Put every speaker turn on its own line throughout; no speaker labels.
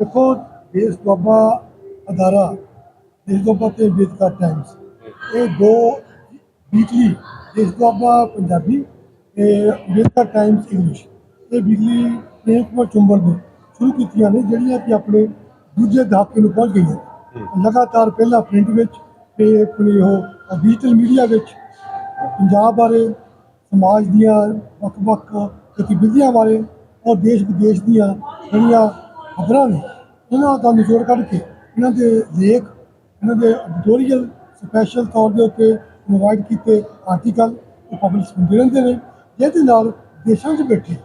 ਦੇਖੋ ਦੇਸ਼ ਦੁਆਬਾ ਅਦਾਰਾ ਦੇਸ਼ ਦੁਆਬਾ ਤੇ ਅੰਬੇਦਕਰ ਟਾਈਮਸ ਇਹ ਦੋ ਵੀਕਲੀ ਦੇਸ਼ ਦੁਆਬਾ ਪੰਜਾਬੀ ਤੇ ਅੰਬੇਦਕਰ ਟਾਈਮਸ ਇੰਗਲਿਸ਼ ਇਹ ਵੀਕਲੀ ਪ੍ਰੇਮ ਕੁਮਾਰ ਚੁੰਬਲ ਨੇ ਸ਼ੁਰੂ ਕੀਤੀਆਂ ਨੇ ਜਿਹੜੀਆਂ ਕਿ ਆਪਣੇ ਦੂਜੇ ਦਹਾਕੇ ਨੂੰ ਪਹੁੰਚ ਗਈਆਂ ਲਗਾਤਾਰ ਪਹਿਲਾਂ ਪ੍ਰਿੰਟ ਵਿੱਚ ਤੇ ਆਪਣੀ ਉਹ ਡਿਜੀਟਲ ਮੀਡੀਆ ਵਿੱਚ ਪੰਜਾਬ ਬਾਰੇ ਸਮਾਜ ਦੀਆਂ ਵੱਖ-ਵੱਖ ਗਤੀਵਿਧੀਆਂ ਬਾਰੇ ਔਰ ਦੇਸ਼ ਵਿਦੇਸ਼ ਦੀਆਂ ਜਿਹੜੀਆਂ ਖਬਰਾਂ ਨੇ ਉਹਨਾਂ ਦਾ ਨਿਚੋੜ ਕੱਢ ਕੇ ਇਹਨਾਂ ਦੇ ਲੇਖ, ਇਹਨਾਂ ਦੇ ਐਡੀਟੋਰੀਅਲ ਸਪੈਸ਼ਲ ਤੌਰ ਦੇ ਉੱਤੇ ਪ੍ਰੋਵਾਈਡ ਕੀਤੇ ਆਰਟੀਕਲ ਪਬਲਿਸ਼ ਹੁੰਦੇ ਰਹਿੰਦੇ ਨੇ। ਜਿਹਦੇ ਨਾਲ ਦੇਸ਼ਾਂ 'ਚ ਬੈਠੇ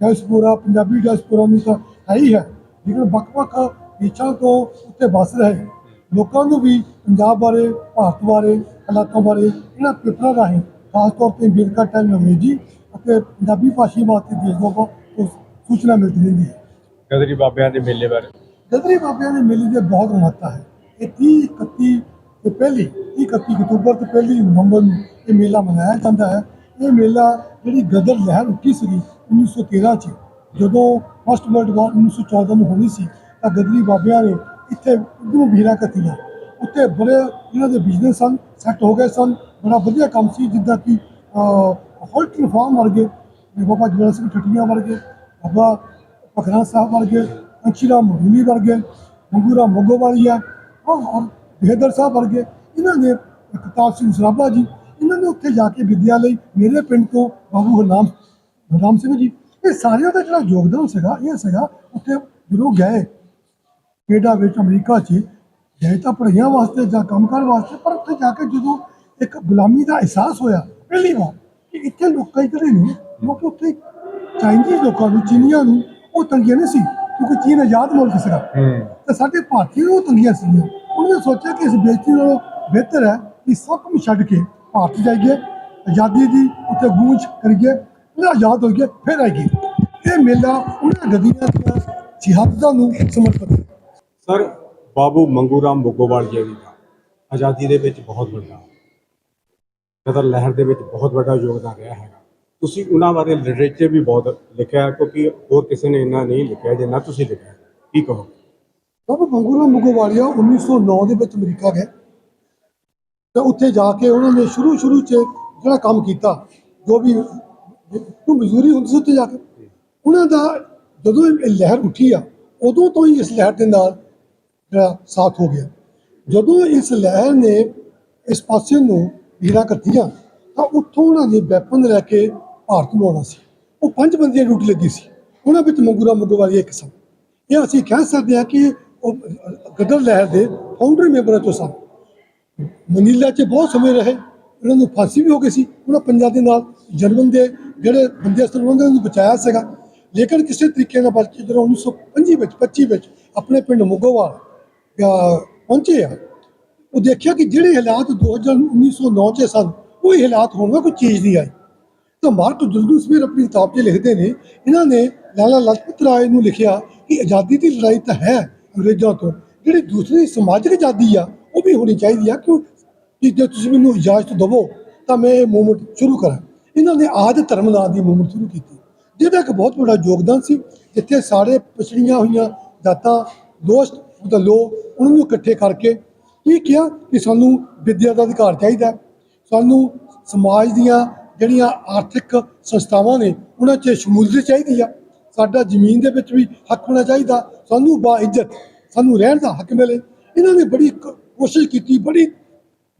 ਡਾਇਸਪੋਰਾ ਪੰਜਾਬੀ ਡਾਇਸਪੋਰਾ ਨੂੰ ਤਾਂ ਹੈ ਹੀ ਹੈ, ਲੇਕਿਨ ਵੱਖ-ਵੱਖ ਦੇਸ਼ਾਂ ਤੋਂ ਉੱਤੇ ਵਸ ਰਹੇ ਲੋਕਾਂ ਨੂੰ ਵੀ ਪੰਜਾਬ ਬਾਰੇ, ਭਾਰਤ ਬਾਰੇ, ਹਾਲਾਤਾਂ ਬਾਰੇ ਇਹਨਾਂ ਪੇਪਰਾਂ ਰਾਹੀਂ ਖਾਸ ਤੌਰ ਤੇ ਅੰਬੇਦਕਰ ਟਾਈਮ ਅੰਗਰੇਜ਼ੀ ਅਤੇ ਪੰਜਾਬੀ ਭਾਸ਼ੀ ਵਾਸਤੇ ਦੇਸ਼ ਲੋਕਾਂ ਤੋਂ ਸੂਚਨਾ ਮਿਲਦੀ ਰਹਿੰਦੀ ਹੈ।
ਗਦਰੀ ਬਾਬਿਆਂ ਦੇ ਮੇਲੇ ਬਾਰੇ।
ਗਦਰੀ ਬਾਬਿਆਂ ਦੇ ਮੇਲੇ ਦੇ ਬਹੁਤ ਮਹੱਤਤਾ ਹੈ। ਇਹ 30 31 ਤੇ ਪਹਿਲੀ 30 31 ਅਕਤੂਬਰ ਤੇ ਪਹਿਲੀ ਨਵੰਬਰ ਨੂੰ ਇਹ ਮੇਲਾ ਮਨਾਇਆ ਜਾਂਦਾ ਹੈ। ਇਹ ਮੇਲਾ ਜਿਹੜੀ ਗਦਰ ਲਹਿਰ ਉੱਠੀ ਸੀ 1913 ਚ, ਜਦੋਂ ਫਸਟ ਵਰਲਡ ਵਾਰ 1914 ਨੂੰ ਹੋਣੀ ਸੀ, ਤਾਂ ਗਦਰੀ ਬਾਬਿਆਂ ਨੇ ਇੱਥੇ ਉਦੋਂ ਵੀਰਾਂ ਕੱਤੀਆਂ। ਉੱਥੇ ਬੜੇ ਇਹਨਾਂ ਦੇ ਬਿਜ਼ਨਸ ਸਨ ਸੈੱਟ ਹੋ ਗਏ ਸਨ, ਬੜਾ ਵਧੀਆ ਕੰਮ ਸੀ, ਜਿੱਦਾਂ ਕਿ ਹੋਲਟਨ ਫਾਰਮ ਵਰਗੇ, ਬਾਬਾ ਜਵੈਲ ਸਿੰਘ ਠੱਟੀਆਂ ਵਰਗੇ, ਬਾਬਾ ਪਖਰਾ ਸਾਹਿਬ ਵਰਗੇ ਅੰਸ਼ੀਰਾ ਮੋਹਨੀ ਵਰਗੇ ਮੰਗੂਰਾ ਮੋਗੋਵਾਲੀਆ ਔਰ ਬੇਦਰ ਸਾਹਿਬ ਵਰਗੇ, ਇਹਨਾਂ ਨੇ ਕਰਤਾਰ ਸਿੰਘ ਸਰਾਭਾ ਜੀ, ਇਹਨਾਂ ਨੇ ਉੱਥੇ ਜਾ ਕੇ ਵਿਦਿਆ ਲਈ ਮੇਰੇ ਪਿੰਡ ਤੋਂ ਬਾਬੂ ਹਰਨਾਮ ਹਰਨਾਮ ਸਿੰਘ ਜੀ। ਇਹ ਸਾਰਿਆਂ ਦਾ ਜਿਹੜਾ ਯੋਗਦਾਨ ਸੀਗਾ, ਇਹ ਸੀਗਾ ਉੱਥੇ ਜਦੋਂ ਗਏ, ਕੈਨੇਡਾ ਵਿੱਚ, ਅਮਰੀਕਾ 'ਚ, ਗਏ ਤਾਂ ਪੜ੍ਹਾਈਆਂ ਵਾਸਤੇ ਜਾਂ ਕੰਮ ਕਰਨ ਵਾਸਤੇ, ਪਰ ਉੱਥੇ ਜਾ ਕੇ ਜਦੋਂ ਇੱਕ ਗੁਲਾਮੀ ਦਾ ਅਹਿਸਾਸ ਹੋਇਆ, ਪਹਿਲੀ ਵਾਰ ਕਿ ਇੱਥੇ ਲੋਕਾਂ ਹੀ ਕਦੇ ਨਹੀਂ, ਲੋਕ ਉੱਥੇ ਚਾਈਨੀਜ਼ ਲੋਕਾਂ ਨੂੰ, ਚੀਨੀਆਂ ਨੂੰ ਉਹ ਤੰਗੀਆਂ ਨਹੀਂ ਸੀ ਕਿਉਂਕਿ ਚੀਨ ਆਜ਼ਾਦ ਮੁਲਕ ਸੀਗਾ।
ਹੂੰ।
ਤੇ ਸਾਡੇ ਭਾਰਤੀ ਉਹ ਤੰਗੀਆਂ ਸੀਗੀਆਂ। ਉਹਨਾਂ ਸੋਚਿਆ ਕਿ ਇਸ ਬੇਇੱਜ਼ਤੀ ਨਾਲੋਂ ਬਿਹਤਰ ਹੈ ਕਿ ਸਭ ਕੁਝ ਛੱਡ ਕੇ ਭਾਰਤ ਜਾਈਏ ਆਜ਼ਾਦੀ ਦੀ ਉੱਥੇ ਗੂੰਜ ਕਰੀਏ ਉਹ ਆਜ਼ਾਦ ਹੋਈਏ ਫਿਰ ਆਈਏ। ਇਹ ਮੇਲਾ ਉਹਨਾਂ ਗਦੀਆਂ ਦੀਆਂ ਸ਼ਹਾਦਤਾਂ ਨੂੰ ਸਮਰਪਿਤ ਹੈ।
ਸਰ ਬਾਬੂ ਮੰਗੂ ਰਾਮ ਬੁੱਗੋਵਾਲ ਜੀ ਦਾ ਆਜ਼ਾਦੀ ਦੇ ਵਿੱਚ ਬਹੁਤ ਵੱਡਾ ਗਦਰ ਲਹਿਰ ਦੇ ਵਿੱਚ ਬਹੁਤ ਵੱਡਾ ਯੋਗਦਾਨ ਰਿਹਾ ਹੈਗਾ। ਤੁਸੀਂ ਉਹਨਾਂ ਬਾਰੇ ਲਿਟਰੇਚਰ ਵੀ ਬਹੁਤ ਲਿਖਿਆ ਕਿਉਂਕਿ ਹੋਰ ਕਿਸੇ ਨੇ ਇੰਨਾ ਨਹੀਂ ਲਿਖਿਆ ਜਿੰਨਾ ਤੁਸੀਂ ਲਿਖਿਆ ਕੀ ਕਹੋ
ਬਾਬਾ ਮੰਗੂਰਾਮ ਮੁਗੋਵਾਲੀਆ 1909 ਦੇ ਵਿੱਚ ਅਮਰੀਕਾ ਗਏ। ਤੇ ਉੱਥੇ ਜਾ ਕੇ ਉਹਨਾਂ ਨੇ ਸ਼ੁਰੂ ਸ਼ੁਰੂ 'ਚ ਜਿਹੜਾ ਕੰਮ ਕੀਤਾ, ਜੋ ਵੀ ਤੂੰ ਮਜ਼ਦੂਰੀ ਹੁੰਦੀ ਸੀ ਉੱਥੇ ਜਾ ਕੇ, ਉਹਨਾਂ ਦਾ ਜਦੋਂ ਇਹ ਲਹਿਰ ਉੱਠੀ ਆ, ਉਦੋਂ ਤੋਂ ਹੀ ਇਸ ਲਹਿਰ ਦੇ ਨਾਲ ਜਿਹੜਾ ਸਾਥ ਹੋ ਗਿਆ। ਜਦੋਂ ਇਸ ਲਹਿਰ ਨੇ ਇਸ ਪਾਸੇ ਨੂੰ ਵੀਰਾਂ ਕੱਤੀਆਂ ਤਾਂ ਉੱਥੋਂ ਉਹਨਾਂ ਨੇ ਵੈਪਨ ਲੈ ਕੇ ਭਾਰਤ ਨੂੰ ਆਉਣਾ ਸੀ। ਉਹ ਪੰਜ ਬੰਦਿਆਂ ਦੀ ਡਿਊਟੀ ਲੱਗੀ ਸੀ। ਉਹਨਾਂ ਵਿੱਚ ਮੰਗੂਰਾ ਮੁਗੋਵਾਲੀਆ ਇੱਕ ਸਨ। ਇਹ ਅਸੀਂ ਕਹਿ ਸਕਦੇ ਹਾਂ ਕਿ ਉਹ ਗਦਰ ਲਹਿਰ ਦੇ ਫਾਊਂਡਰ ਮੈਂਬਰਾਂ ਚੋਂ ਸਨ। ਮਨੀਲਾ 'ਚ ਬਹੁਤ ਸਮੇਂ ਰਹੇ। ਉਹਨਾਂ ਨੂੰ ਫਾਂਸੀ ਵੀ ਹੋ ਗਈ ਸੀ। ਉਹਨਾਂ ਪੰਜਾਂ ਦੇ ਨਾਲ ਜਰਮਨ ਦੇ ਜਿਹੜੇ ਬੰਦੇ ਸਨ ਉਹਨਾਂ ਨੂੰ ਬਚਾਇਆ ਸੀਗਾ। ਲੇਕਿਨ ਕਿਸੇ ਤਰੀਕੇ ਨਾਲ ਬਲਕਿ ਜਦੋਂ 1925 ਵਿੱਚ 25 ਵਿੱਚ ਆਪਣੇ ਪਿੰਡ ਮੁਗੋਵਾਲ ਪਹੁੰਚੇ ਆ, ਉਹ ਦੇਖਿਆ ਕਿ ਜਿਹੜੇ ਹਾਲਾਤ 2000 1909 ਚ ਸਨ, ਉਹ ਹੀ ਹਾਲਾਤ ਹੋਣਗੇ ਕੋਈ ਚੀਜ਼ ਨਹੀਂ ਆਈ ਤਾਂ ਮਾਰਕ ਜੁਲਦੂਸ ਵੀ ਆਪਣੀ ਕਿਤਾਬ 'ਚ ਲਿਖਦੇ ਨੇ, ਇਹਨਾਂ ਨੇ ਲਾਲਾ ਲਾਜਪਤ ਰਾਏ ਨੂੰ ਲਿਖਿਆ ਕਿ ਆਜ਼ਾਦੀ ਦੀ ਲੜਾਈ ਤਾਂ ਹੈ ਅੰਗਰੇਜ਼ਾਂ ਤੋਂ, ਜਿਹੜੀ ਦੂਸਰੀ ਸਮਾਜਿਕ ਆਜ਼ਾਦੀ ਆ, ਉਹ ਵੀ ਹੋਣੀ ਚਾਹੀਦੀ ਆ, ਕਿਉਂ? ਕਿ ਜੇ ਤੁਸੀਂ ਮੈਨੂੰ ਇਜਾਜ਼ਤ ਦਿਵੋ, ਤਾਂ ਮੈਂ ਇਹ ਮੂਵਮੈਂਟ ਸ਼ੁਰੂ ਕਰਾਂ। ਇਹਨਾਂ ਨੇ ਆਦ ਧਰਮ ਨਾਂ ਦੀ ਮੂਵਮੈਂਟ ਸ਼ੁਰੂ ਕੀਤੀ। ਜਿਹਦਾ ਇੱਕ ਬਹੁਤ ਵੱਡਾ ਯੋਗਦਾਨ ਸੀ, ਜਿੱਥੇ ਸਾਰੇ ਪਛੜੀਆਂ ਹੋਈਆਂ ਦਾਤਾਂ ਦੋਸਤ ਉਹਦਾ ਲੋ ਉਹਨਾਂ ਨੂੰ ਇਕੱਠੇ ਕਰਕੇ ਇਹ ਕਿਹਾ ਕਿ ਸਾਨੂੰ ਵਿੱਦਿਆ ਦਾ ਅਧਿਕਾਰ ਚਾਹੀਦਾ ਸਾਨੂੰ ਸਮਾਜ ਦੀਆਂ ਜਿਹੜੀਆਂ ਆਰਥਿਕ ਸੰਸਥਾਵਾਂ ਨੇ, ਉਹਨਾਂ 'ਚ ਸ਼ਮੂਲੀਅਤ ਚਾਹੀਦੀ ਆ। ਸਾਡਾ ਜ਼ਮੀਨ ਦੇ ਵਿੱਚ ਵੀ ਹੱਕ ਹੋਣਾ ਚਾਹੀਦਾ। ਸਾਨੂੰ ਬਾ ਇੱਜ਼ਤ ਸਾਨੂੰ ਰਹਿਣ ਦਾ ਹੱਕ ਮਿਲੇ। ਇਹਨਾਂ ਨੇ ਬੜੀ ਕ- ਕੋਸ਼ਿਸ਼ ਕੀਤੀ, ਬੜੀ,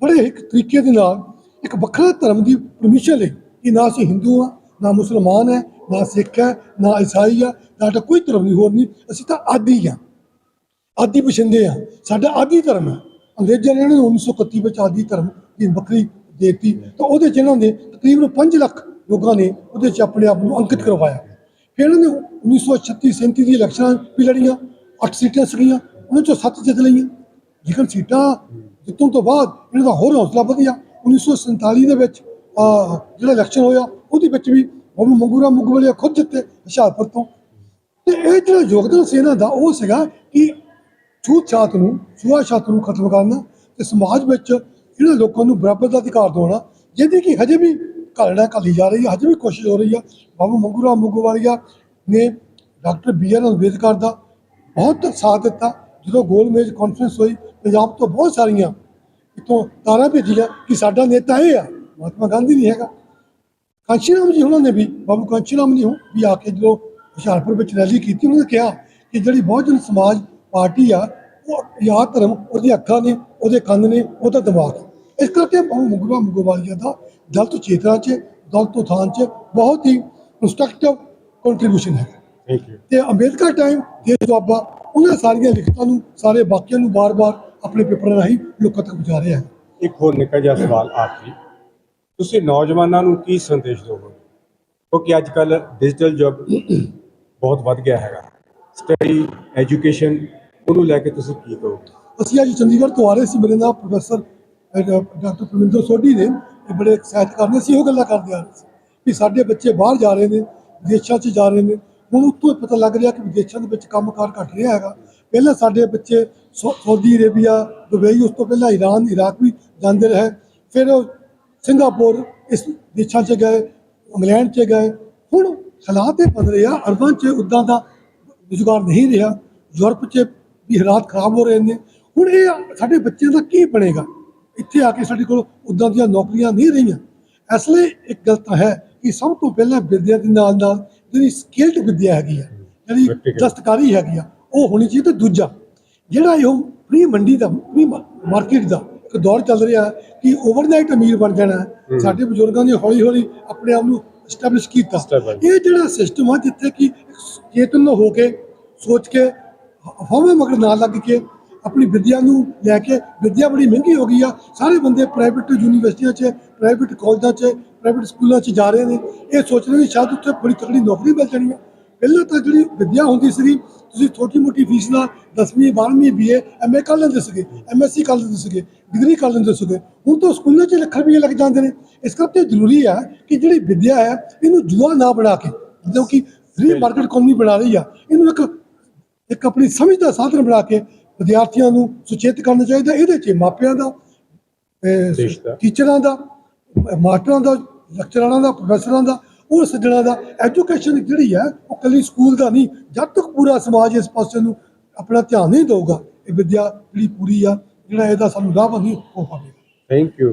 ਬੜੇ ਇੱਕ ਤਰੀਕੇ ਦੇ ਨਾਲ, ਇੱਕ ਵੱਖਰਾ ਧਰਮ ਦੀ ਪਰਮਿਸ਼ਨ ਲਈ ਕਿ ਨਾ ਅਸੀਂ ਹਿੰਦੂ ਆ, ਨਾ ਮੁਸਲਮਾਨ ਹੈ, ਨਾ ਸਿੱਖ ਹੈ, ਨਾ ਈਸਾਈ ਆ ਸਾਡਾ ਕੋਈ ਧਰਮ ਨਹੀਂ ਹੋਰ ਨਹੀਂ। ਅਸੀਂ ਤਾਂ ਆਦੀ ਆ। ਆਦੀ ਪਛੰਦੇ ਆ। ਸਾਡਾ ਆਦੀ ਧਰਮ ਹੈ। ਅੰਗਰੇਜ਼ਾਂ ਨੇ ਇਹਨਾਂ ਨੂੰ 1931 ਵਿੱਚ ਆਦੀ ਧਰਮ ਦੀ ਵੱਖਰੀ ਦੇਤੀ। ਤਾਂ ਉਹਦੇ ਚ ਇਹਨਾਂ ਨੇ ਤਕਰੀਬਨ 5 ਲੱਖ ਲੋਕਾਂ ਨੇ ਉਹਦੇ ਚ ਆਪਣੇ ਆਪ ਨੂੰ ਅੰਕਿਤ ਕਰਵਾਇਆ। ਫਿਰ ਇਹਨਾਂ ਨੇ 1936 37 ਦੀ ਇਲੈਕਸ਼ਨਾਂ ਵੀ ਲੜੀਆਂ 8 ਸੀਟਾਂ ਸੀਗੀਆਂ, ਉਹਨਾਂ ਚੋਂ 7 ਜਿੱਤ ਲਈਆਂ। ਲੇਕਿਨ ਸੀਟਾਂ ਜਿੱਤਣ ਤੋਂ ਬਾਅਦ ਇਹਨਾਂ ਦਾ ਹੋਰ ਹੌਸਲਾ ਵਧਿਆ 1947 ਦੇ ਵਿੱਚ ਜਿਹੜਾ ਇਲੈਕਸ਼ਨ ਹੋਇਆ, ਉਹਦੇ ਵਿੱਚ ਵੀ ਬਾਬੂ ਮੰਗੂਰਾ ਮੁਗਵਲੀਆ ਖੁਦ ਜਿੱਤੇ ਹੁਸ਼ਿਆਰਪੁਰ ਤੋਂ। ਤੇ ਇਹ ਜਿਹੜਾ ਯੋਗਦਾਨ ਸੀ ਇਹਨਾਂ ਦਾ, ਉਹ ਸੀਗਾ ਕਿ ਛੂਤ ਛਾਤ ਨੂੰ ਛੂਆ ਛਾਤ ਨੂੰ ਖਤਮ ਕਰਨਾ ਤੇ ਸਮਾਜ ਵਿੱਚ ਜਿਹੜਾ ਲੋਕਾਂ ਨੂੰ ਬਰਾਬਰ ਦਾ ਅਧਿਕਾਰ ਦਿਵਾਉਣਾ, ਜਿਹਦੀ ਕਿ ਹਜੇ ਵੀ ਘਾਲਣਾ ਘਾਲੀ ਜਾ ਰਹੀ ਹੈ ਹਜੇ ਵੀ ਕੋਸ਼ਿਸ਼ ਹੋ ਰਹੀ ਆ। ਬਾਬੂ ਮੰਗੂਰਾ ਮੁਗਵਾਲੀਆ ਨੇ ਡਾਕਟਰ ਬੀ ਆਰ ਅੰਬੇਦਕਰ ਦਾ ਬਹੁਤ ਸਾਥ ਦਿੱਤਾ। ਜਦੋਂ ਗੋਲ ਮੇਜ਼ ਕਾਨਫਰੰਸ ਹੋਈ, ਪੰਜਾਬ ਤੋਂ ਬਹੁਤ ਸਾਰੀਆਂ ਇੱਥੋਂ ਤਾਰਾਂ ਭੇਜੀਆਂ ਕਿ ਸਾਡਾ ਨੇਤਾ ਇਹ ਆ, ਮਹਾਤਮਾ ਗਾਂਧੀ ਨਹੀਂ ਹੈਗਾ। ਕਾਂਸ਼ੀ ਜੀ ਉਹਨਾਂ ਨੇ ਵੀ, ਬਾਬੂ ਕਾਂਸ਼ੀ ਰਾਮ ਨੇ ਵੀ ਆ ਕੇ ਜਦੋਂ ਹੁਸ਼ਿਆਰਪੁਰ ਵਿੱਚ ਰੈਲੀ ਕੀਤੀ, ਉਹਨਾਂ ਨੇ ਕਿਹਾ ਕਿ ਜਿਹੜੀ ਬਹੁਜਨ ਸਮਾਜ ਪਾਰਟੀ ਆ, ਉਹ ਯਾ ਧਰਮ, ਉਹਦੀਆਂ ਅੱਖਾਂ ਨੇ, ਉਹਦੇ ਕੰਨ ਨੇ, ਉਹਦਾ ਦਿਮਾਗ ਇਸ ਕਰਕੇ ਬਾਬੂ ਮੁਗਰਾ ਮੁਗਵਾਲੀਆ ਦਾ। ਦਲਤ ਚੇਤਨਾ 'ਚ ਦਲਤ ਉਥਾਨ 'ਚ ਬਹੁਤ ਹੀ ਕੰਸਟਰਕਟਿਵ ਕੰਟਰੀਬਿਊਸ਼ਨ ਹੈ
ਥੈਂਕ ਯੂ
ਤੇ ਅੰਬੇਦਕਰ ਟਾਈਮ ਦੇ ਦੁਆਬਾ ਉਹਨਾਂ ਸਾਰੀਆਂ ਲਿਖਤਾਂ ਨੂੰ ਸਾਰੇ ਵਾਕਿਆਂ ਨੂੰ ਬਾਰ-ਬਾਰ ਆਪਣੇ ਪੇਪਰਾਂ ਰਾਹੀਂ ਲੋਕਾਂ ਤੱਕ ਪਹੁੰਚਾ ਰਿਹਾ ਹੈ।
ਇੱਕ ਹੋਰ ਨਿੱਕਾ ਜਿਹਾ ਸਵਾਲ ਆਖਰੀ। ਤੁਸੀਂ ਨੌਜਵਾਨਾਂ ਨੂੰ ਕੀ ਸੰਦੇਸ਼ ਦਿਓਗੇ ਕਿਉਂਕਿ ਅੱਜ ਕੱਲ ਡਿਜੀਟਲ ਯੁੱਗ ਬਹੁਤ ਵੱਧ ਗਿਆ ਹੈਗਾ। ਸਟੱਡੀ ਐਜੂਕੇਸ਼ਨ ਉਹਨੂੰ ਲੈ ਕੇ ਤੁਸੀਂ ਕੀ ਕਹੋਗੇ?
ਅਸੀਂ ਅੱਜ ਚੰਡੀਗੜ੍ਹ ਤੋਂ ਆ ਰਹੇ ਸੀ। ਮੇਰੇ ਨਾਲ ਪ੍ਰੋਫੈਸਰ ਡਾਕਟਰ ਪ੍ਰਵਿੰਦਰ ਸੋਢੀ ਨੇ, ਇਹ ਬੜੇ ਐਕਸਾਈਟ ਕਰਨੇ ਸੀ ਉਹ ਗੱਲਾਂ ਕਰਦੇ ਆ ਰਹੇ ਸੀ ਵੀ ਸਾਡੇ ਬੱਚੇ ਬਾਹਰ ਜਾ ਰਹੇ ਨੇ, ਵਿਦੇਸ਼ਾਂ 'ਚ ਜਾ ਰਹੇ ਨੇ। ਹੁਣ ਉੱਥੋਂ ਇਹ ਪਤਾ ਲੱਗ ਰਿਹਾ ਕਿ ਵਿਦੇਸ਼ਾਂ ਦੇ ਵਿੱਚ ਕੰਮਕਾਰ ਘਟ ਰਿਹਾ ਹੈਗਾ। ਪਹਿਲਾਂ ਸਾਡੇ ਬੱਚੇ ਸੌ- ਸਾਊਦੀ ਅਰੇਬੀਆ, ਦੁਬਈ, ਉਸ ਤੋਂ ਪਹਿਲਾਂ ਈਰਾਨ ਇਰਾਕ ਵੀ ਜਾਂਦੇ ਰਹੇ। ਫਿਰ ਉਹ ਸਿੰਗਾਪੁਰ, ਇਸ ਦੇਸ਼ਾਂ 'ਚ ਗਏ, ਇੰਗਲੈਂਡ 'ਚ ਗਏ। ਹੁਣ ਹਾਲਾਤ ਇਹ ਬਦਲ ਰਹੇ ਆ, ਅਰਬਾਂ 'ਚ ਉੱਦਾਂ ਦਾ ਰੁਜ਼ਗਾਰ ਨਹੀਂ ਰਿਹਾ। ਯੂਰਪ 'ਚ ਵੀ ਹਾਲਾਤ ਖਰਾਬ ਹੋ ਰਹੇ ਨੇ। ਹੁਣ ਇਹ ਸਾਡੇ ਬੱਚਿਆਂ ਦਾ ਕੀ ਬਣੇਗਾ? ਇੱਥੇ ਆ ਕੇ ਸਾਡੇ ਕੋਲ ਉਦਾਂ ਦੀਆਂ ਨੌਕਰੀਆਂ ਨਹੀਂ ਰਹੀਆਂ। ਇਸ ਲਈ ਇੱਕ ਗੱਲ ਤਾਂ ਹੈ ਕਿ ਸਭ ਤੋਂ ਪਹਿਲਾਂ ਵਿਦਿਆ ਦੇ ਨਾਲ ਨਾਲ ਜਿਹੜੀ ਸਕਿਲਡ ਵਿਦਿਆ ਹੈਗੀ ਆ ਜਿਹੜੀ. ਦਸਤਕਾਰੀ ਹੈਗੀ ਆ ਉਹ ਹੋਣੀ ਚਾਹੀਦੀ ਤੇ ਦੂਜਾ ਜਿਹੜਾ ਇਹ ਫ੍ਰੀ ਮੰਡੀ ਦਾ ਫ੍ਰੀ ਮਾਰਕੀਟ ਦਾ ਇੱਕ ਦੌਰ ਚੱਲ ਰਿਹਾ ਕਿ ਓਵਰਨਾਈਟ ਅਮੀਰ ਬਣ ਜਾਣਾ। ਸਾਡੇ ਬਜ਼ੁਰਗਾਂ ਨੇ ਹੌਲੀ ਹੌਲੀ ਆਪਣੇ ਆਪ ਨੂੰ ਸਟੈਬਲਿਸ਼ ਕੀਤਾ। ਇਹ ਜਿਹੜਾ ਸਿਸਟਮ ਆ ਜਿੱਥੇ ਕਿ ਚੇਤਨ ਹੋ ਕੇ ਸੋਚ ਕੇ ਹਵਾਵੇਂ ਮਗਰ ਨਾ ਲੱਗ ਕੇ ਆਪਣੀ ਵਿਦਿਆ ਨੂੰ ਲੈ ਕੇ ਵਿਦਿਆ ਬੜੀ ਮਹਿੰਗੀ ਹੋ ਗਈ ਆ। ਸਾਰੇ ਬੰਦੇ ਪ੍ਰਾਈਵੇਟ ਯੂਨੀਵਰਸਿਟੀਆਂ 'ਚ ਪ੍ਰਾਈਵੇਟ ਕਾਲਜਾਂ 'ਚ ਪ੍ਰਾਈਵੇਟ ਸਕੂਲਾਂ 'ਚ ਜਾ ਰਹੇ ਨੇ। ਇਹ ਸੋਚ ਰਹੇ ਨੇ ਸ਼ਾਇਦ ਉੱਥੇ ਬੜੀ ਤਕੜੀ ਨੌਕਰੀ ਮਿਲ ਜਾਣੀ ਆ। ਪਹਿਲਾਂ ਤਾਂ ਜਿਹੜੀ ਵਿਦਿਆ ਹੁੰਦੀ ਸੀ ਤੁਸੀਂ ਛੋਟੀ ਮੋਟੀ ਫੀਸ ਨਾਲ 10ਵੀਂ 12ਵੀਂ ਬੀਏ ਐਮਏ ਕਰ ਲੈਂਦੇ ਸੀਗੇ ਐਮਐਸਸੀ ਕਰ ਲੈਂਦੇ ਸੀਗੇ ਡਿਗਰੀ ਕਰ ਲੈਂਦੇ ਸੀਗੇ। ਹੁਣ ਤਾਂ ਸਕੂਲਾਂ 'ਚ ਲੱਖ ਰੁਪਏ ਲੱਗ ਜਾਂਦੇ ਨੇ। ਇਸ ਕਰਕੇ ਜ਼ਰੂਰੀ ਹੈ ਕਿ ਜਿਹੜੀ ਵਿਦਿਆ ਹੈ ਇਹਨੂੰ ਜੂਆ ਨਾ ਬਣਾ ਕੇ ਜਦੋਂ ਕਿ ਫ੍ਰੀ ਮਾਰਕੀਟ ਇਕਨੋਮੀ ਬਣਾ ਰਹੀ ਆ। ਇਹਨੂੰ ਇੱਕ ਇੱਕ ਆਪਣੀ ਸਮਝ ਦਾ ਸਾਧਨ ਬਣਾ ਕੇ ਵਿਦਿਆਰਥੀਆਂ ਨੂੰ ਸੁਚੇਤ ਕਰਨਾ ਚਾਹੀਦਾ ਇਹਦੇ 'ਚ ਮਾਪਿਆਂ ਦਾ। ਟੀਚਰਾਂ ਦਾ ਮਾਸਟਰਾਂ ਦਾ ਲੈਕਚਰਾਰਾਂ ਦਾ ਪ੍ਰੋਫੈਸਰਾਂ ਦਾ ਉਹ ਸੱਜਣਾ ਦਾ ਐਜੂਕੇਸ਼ਨ ਜਿਹੜੀ ਹੈ ਉਹ ਕੱਲੀ ਸਕੂਲ ਦਾ ਨਹੀਂ ਜਦ ਤੱਕ ਪੂਰਾ ਸਮਾਜ ਇਸ ਪਾਸੇ ਨੂੰ ਆਪਣਾ ਧਿਆਨ ਨਹੀਂ ਦੇਊਗਾ ਇਹ ਵਿਦਿਆ ਜਿਹੜੀ ਪੂਰੀ ਆ ਜਿਹੜਾ ਇਹਦਾ ਸਾਨੂੰ ਲਾਭ ਨਹੀਂ ਹੋ ਪਾਵੇਗਾ
ਥੈਂਕ ਯੂ